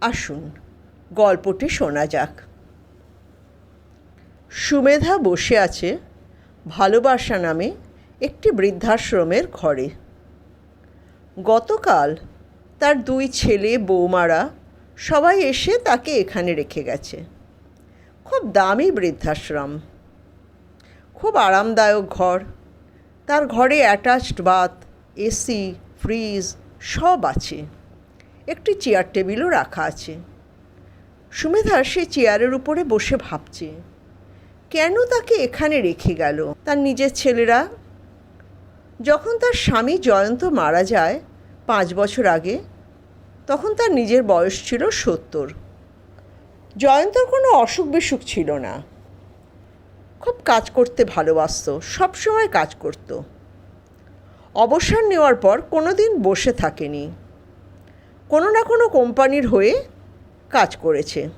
আসুন, গল্পটি শোনা যাক। সুমেধা বসে আছে ভালোবাসা নামে একটি বৃদ্ধাশ্রমের ঘরে। গতকাল তার দুই ছেলে বৌমারা সবাই এসে তাকে এখানে রেখে গেছে। খুব দামি বৃদ্ধাশ্রম। খুব আরামদায়ক ঘর। তার ঘরে অ্যাটাচড বাথ, এসি, ফ্রিজ সব আছে। একটি চেয়ার টেবিলও রাখা আছে। সুমেধা সে চেয়ারের উপরে বসে ভাবছে, কেন তাকে এখানে রেখে গেল? তার নিজের ছেলেরা? যখন তার স্বামী জয়ন্ত মারা যায় পাঁচ বছর আগে, তখন তার নিজের বয়স ছিল সত্তর। জয়ন্তর কোনো অসুখ বিসুখ ছিল না। খুব কাজ করতে ভালোবাসত সবসময় কাজ করত। অবসর নেওয়ার পর কোনো দিন বসে থাকেনি। কোনো না কোনো কোম্পানির হয়ে কাজ করেছে।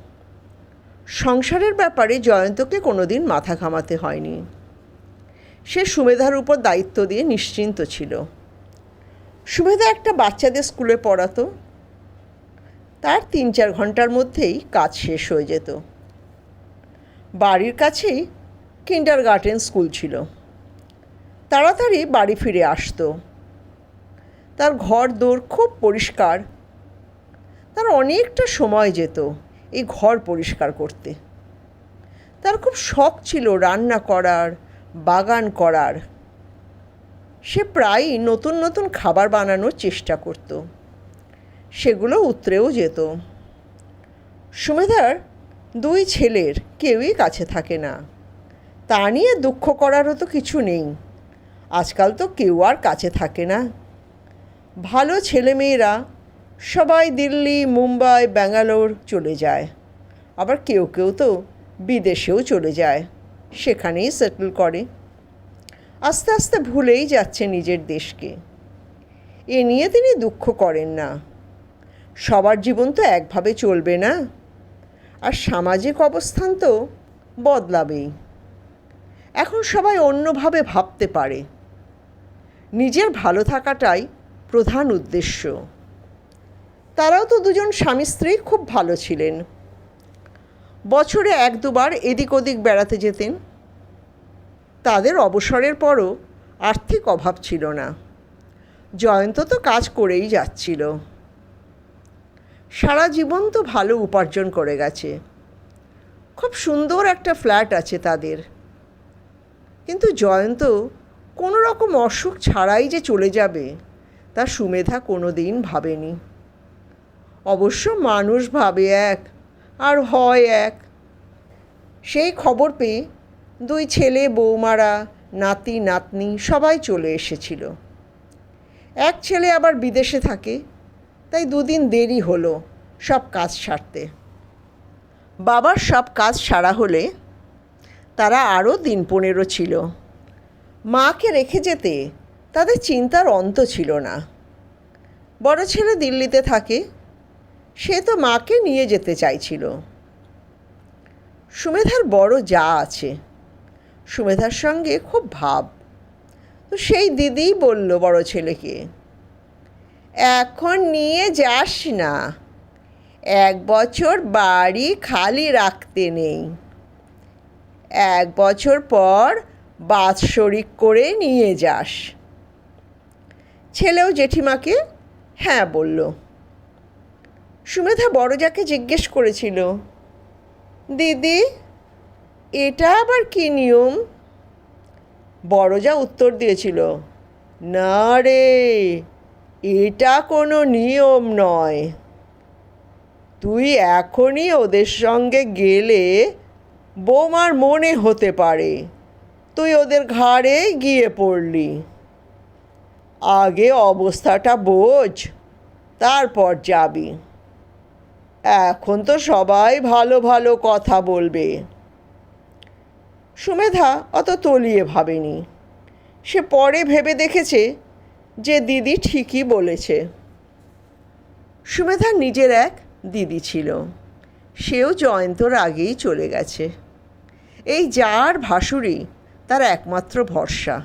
সংসারের ব্যাপারে জয়ন্তকে কোনো দিন মাথা ঘামাতে হয়নি। সে সুমেধার উপর দায়িত্ব দিয়ে নিশ্চিন্ত ছিল। সুমেধা একটা বাচ্চাদের স্কুলে পড়াতো। তার তিন চার ঘণ্টার মধ্যেই কাজ শেষ হয়ে যেত। বাড়ির কাছেই কিন্ডার গার্ডেন স্কুল ছিল। তাড়াতাড়ি বাড়ি ফিরে আসতো। তার ঘর দোর খুব পরিষ্কার তার অনেকটা সময় যেত এই ঘর পরিষ্কার করতে। তার খুব শখ ছিল রান্না করার, বাগান করার। সে প্রায়ই নতুন নতুন খাবার বানানোর চেষ্টা করত। সেগুলো উতরেও যেত। সুমেধার দুই ছেলের কেউই কাছে থাকে না। তা নিয়ে দুঃখ করারও তো কিছু নেই। আজকাল তো কেউ আর কাছে থাকে না। ভালো ছেলেমেয়েরা সবাই দিল্লি, মুম্বাই, ব্যাঙ্গালোর চলে যায়। আবার কেউ কেউ তো বিদেশেও চলে যায়। সেখানেই সেটেল করে। আস্তে আস্তে ভুলেই যাচ্ছে নিজের দেশকে। এ নিয়ে তিনি দুঃখ করেন না। সবার জীবন তো একভাবে চলবে না। আর সামাজিক অবস্থান তো বদলাবেই। এখন সবাই অন্যভাবে ভাবতে পারে। নিজের ভালো থাকাটাই প্রধান উদ্দেশ্য। তারাও তো দুজন স্বামী স্ত্রী খুব ভালো ছিলেন। বছরে এক দুবার এদিক ওদিক বেড়াতে যেতেন। তাদের অবসরের পরও আর্থিক অভাব ছিল না। জয়ন্ত তো কাজ করেই যাচ্ছিল। সারা জীবন তো ভালো উপার্জন করে গেছে। খুব সুন্দর একটা ফ্ল্যাট আছে তাদের। কিন্তু জয়ন্ত কোনো রকম অসুখ ছাড়াই যে চলে যাবে, তা সুমেধা কোনো দিন ভাবেনি। অবশ্য মানুষ ভাবে এক, আর হয় এক। সেই খবর পেয়ে দুই ছেলে, বৌমারা, নাতি, নাতনি সবাই চলে এসেছিল। এক ছেলে আবার বিদেশে থাকে, তাই দুদিন দেরি হলো সব কাজ সারতে। বাবার সব কাজ সারা হলে তারা আরও দিন পনেরো ছিল। মাকে রেখে যেতে তাদের চিন্তার অন্ত ছিল না। বড় ছেলে দিল্লিতে থাকে সে তো মাকে নিয়ে যেতে চাইছিল। সুমেধার বড় যা আছে, সুমেধার সঙ্গে খুব ভাব। তো সেই দিদিই বলল বড় ছেলেকে, এখন নিয়ে যাস না, এক বছর বাড়ি খালি রাখতে নেই। এক বছর পর বাৎসরিক করে নিয়ে যাস। ছেলেও জেঠিমাকে হ্যাঁ বলল। সুমেধা বড়জাকে জিজ্ঞেস করেছিল, দিদি, এটা আবার কি নিয়ম? বড়জা উত্তর দিয়েছিল, না রে, এটা কোনো নিয়ম নয়। তুই এখনই ওদের সঙ্গে গেলে বৌমার মনে হতে পারে। তুই ওদের ঘাড়ে গিয়ে পড়লি। আগে অবস্থাটা বোঝ, তারপর যাবি। এখন তো সবাই ভালো ভালো কথা বলবে। সুমেধা অত তলিয়ে ভাবেনি। সে পরে ভেবে দেখেছে যে দিদি ঠিকই বলেছে। সুমেধার নিজের এক দিদি ছিল। সেও জয়ন্তর আগেই চলে গেছে। এই যার ভাসুরি তার একমাত্র ভরসা।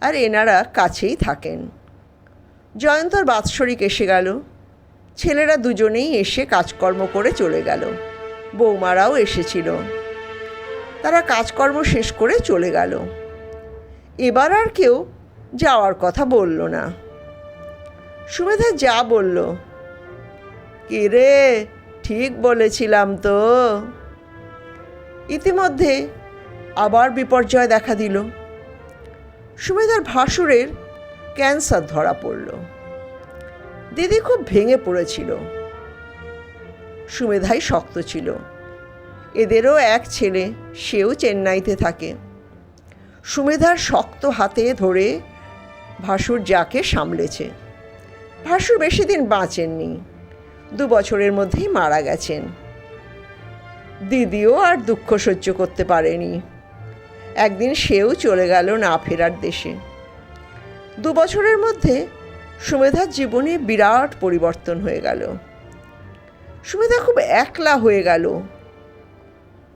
আর এনারা কাছেই থাকেন। জয়ন্তর বাৎসরিক এসে গেল। ছেলেরা দুজনেই এসে কাজকর্ম করে চলে গেল। বৌমারাও এসেছিল। তারা কাজকর্ম শেষ করে চলে গেল। এবার আর কেউ যাওয়ার কথা বলল না। সুমেধা যা বলল, কে রে? ঠিক বলেছিলাম তো। ইতিমধ্যে আবার বিপর্যয় দেখা দিল। সুমেধার ভাসুরের ক্যান্সার ধরা পড়ল। দিদি খুব ভেঙে পড়েছিল। সুমেধাই শক্ত ছিল। এদেরও এক ছেলে, সেও চেন্নাইতে থাকে। সুমেধার শক্ত হাতে ধরে ভাসুর যাকে সামলেছে। ভাসুর বেশি দিন বাঁচেননি। দু বছরের মধ্যেই মারা গেছেন। দিদিও আর দুঃখ সহ্য করতে পারেনি। একদিন সেও চলে গেল না ফেরার দেশে। দু বছরের মধ্যে সুমেধার জীবনে বিরাট পরিবর্তন হয়ে গেল। সুমেধা খুব একলা হয়ে গেল।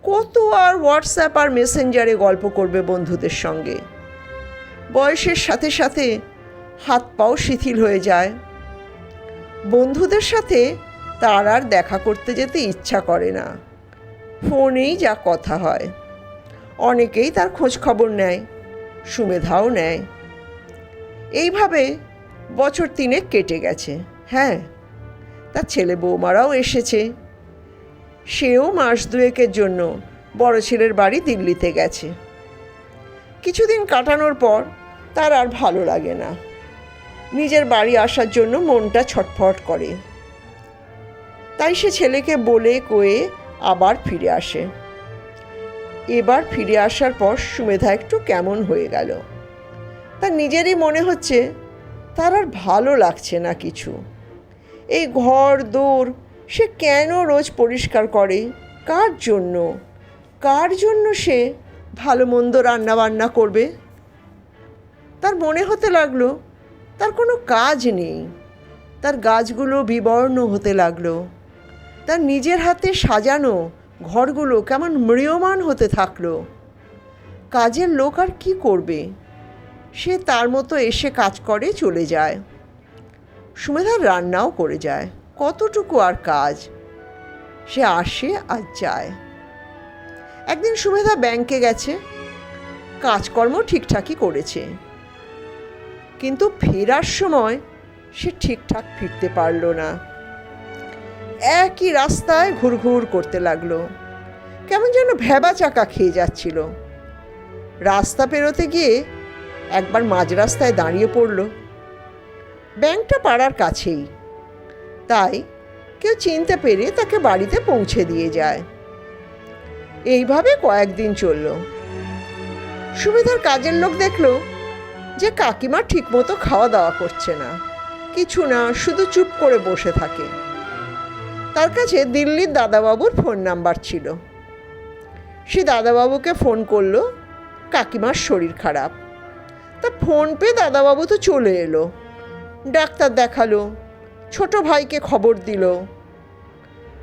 কত আর হোয়াটসঅ্যাপ আর মেসেঞ্জারে গল্প করবে বন্ধুদের সঙ্গে? বয়সের সাথে সাথে হাত পাও শিথিল হয়ে যায়। বন্ধুদের সাথে তার আর দেখা করতে যেতে ইচ্ছা করে না। ফোনেই যা কথা হয়। অনেকেই তার খোঁজ খবর নেয়, সুমেধাও নেয়। এইভাবে বছর তিনেক কেটে গেছে। হ্যাঁ তার ছেলে বৌমারাও এসেছে। সেও মাস দুয়েকের জন্য বড় ছেলের বাড়ি দিল্লিতে গেছে। কিছুদিন কাটানোর পর তার আর ভালো লাগে না। নিজের বাড়ি আসার জন্য মনটা ছটফট করে। তাই সে ছেলেকে বলে কয়ে আবার ফিরে আসে। এবার ফিরে আসার পর সুমেধা একটু কেমন হয়ে গেল। তার নিজেরই মনে হচ্ছে তার আর ভালো লাগছে না কিছু। এই ঘর দৌড় সে কেন রোজ পরিষ্কার করে? কার জন্য? কার জন্য সে ভালো মন্দ রান্না বান্না করবে? তার মনে হতে লাগল, তার কোনো কাজ নেই। তার গাছগুলো বিবর্ণ হতে লাগল। তার নিজের হাতে সাজানো ঘরগুলো কেমন ম্রিয়মান হতে থাকল। কাজের লোক আর কী করবে? সে তার মতো এসে কাজ করে চলে যায়। সুমেধার রান্নাও করে যায়। কতটুকু আর কাজ? সে আসে আর যায়। একদিন সুমেধা ব্যাংকে গেছে। কাজকর্ম ঠিকঠাকই করেছে। কিন্তু ফেরার সময় সে ঠিকঠাক ফিরতে পারল না। একই রাস্তায় ঘুরঘুর করতে লাগল। কেমন যেন ভেবা চাকা খেয়ে যাচ্ছিল। রাস্তা পেরোতে গিয়ে একবার মাঝ রাস্তায় দাঁড়িয়ে পড়ল। ব্যাংকটা পাড়ার কাছেই। তাই কেউ চিনতে পেরে তাকে বাড়িতে পৌঁছে দিয়ে যায়। এইভাবে কয়েকদিন চলল। সুবিধার কাজের লোক দেখল যে কাকিমা ঠিকমতো খাওয়া দাওয়া করছে না। কিছু না, শুধু চুপ করে বসে থাকে। তার কাছে দিল্লির দাদাবাবুর ফোন নাম্বার ছিল। সে দাদাবাবুকে ফোন করল, কাকিমার শরীর খারাপ। তা ফোন পেয়ে দাদাবাবু তো চলে এলো। ডাক্তার দেখাল, ছোট ভাইকে খবর দিল।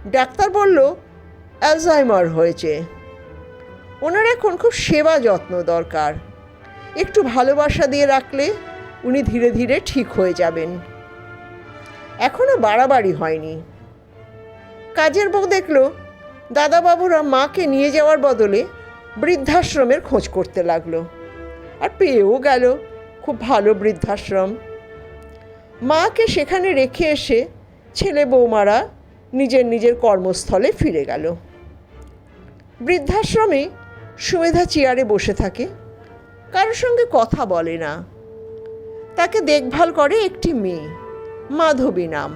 ডাক্তার বলল অ্যালজাইমার হয়েছে। ওনার এখন খুব সেবা যত্ন দরকার। একটু ভালোবাসা দিয়ে রাখলে উনি ধীরে ধীরে ঠিক হয়ে যাবেন। এখনও বাড়াবাড়ি হয়নি। কাজের বউ দেখল, দাদাবাবুরা মাকে নিয়ে যাওয়ার বদলে বৃদ্ধাশ্রমের খোঁজ করতে লাগল। আর পেয়েও গেল খুব ভালো বৃদ্ধাশ্রম। মাকে সেখানে রেখে এসে ছেলে বৌমারা নিজের নিজের কর্মস্থলে ফিরে গেল। বৃদ্ধাশ্রমে সুমেধা চেয়ারে বসে থাকে, কারোর সঙ্গে কথা বলে না। তাকে দেখভাল করে একটি মেয়ে, মাধবী নাম।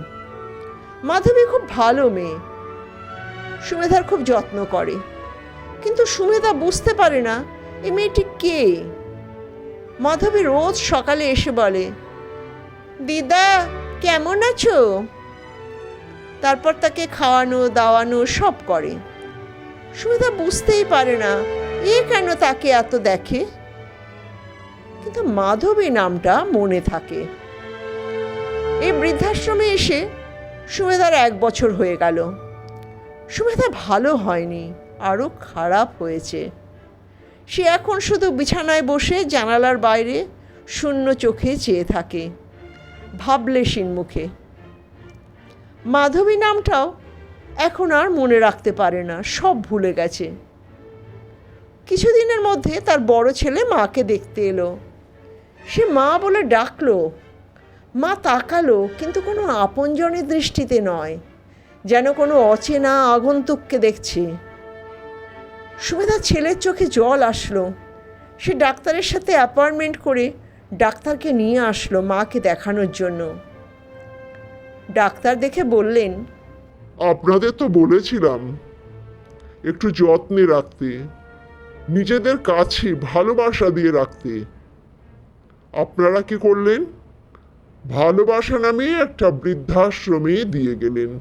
মাধবী খুব ভালো মেয়ে, সুমেধার খুব যত্ন করে। কিন্তু সুমেধা বুঝতে পারে না এই মেয়েটি কে? মাধবী রোজ সকালে এসে বলে, দিদা, কেমন আছো? তারপর তাকে খাওয়ানো, দাওয়ানো সব করে। সুবিধা বুঝতেই পারে না, এ কেন তাকে এত দেখে? কিন্তু মাধবী নামটা মনে থাকে। এই বৃদ্ধাশ্রমে এসে সুমেধার এক বছর হয়ে গেল। সুমেধা ভালো হয়নি আরও খারাপ হয়েছে। সে এখন শুধু বিছানায় বসে জানালার বাইরে শূন্য চোখে চেয়ে থাকে। ভাবলেশীন মুখে। মাধবী নামটাও এখন আর মনে রাখতে পারে না, সব ভুলে গেছে। কিছুদিনের মধ্যে তার বড় ছেলে মাকে দেখতে এলো। সে মা বলে ডাকলো। মা তাকালো, কিন্তু কোনো আপনজনের দৃষ্টিতে নয়। যেন কোনো অচেনা আগন্তুককে দেখছে। সুমেধার ছেলের চোখে জল আসলো। সে ডাক্তারের সাথে অ্যাপয়েন্টমেন্ট করে ডাক্তারকে নিয়ে আসলো মাকে দেখানোর জন্য। ডাক্তার দেখে বললেন, আপনাদের তো বলেছিলাম, একটু যত্নে রাখতে, নিজেদের কাছে ভালোবাসা দিয়ে রাখতে। আপনারা কি করলেন? ভালোবাসা নামে একটা বৃদ্ধাশ্রমে দিয়ে গেলেন।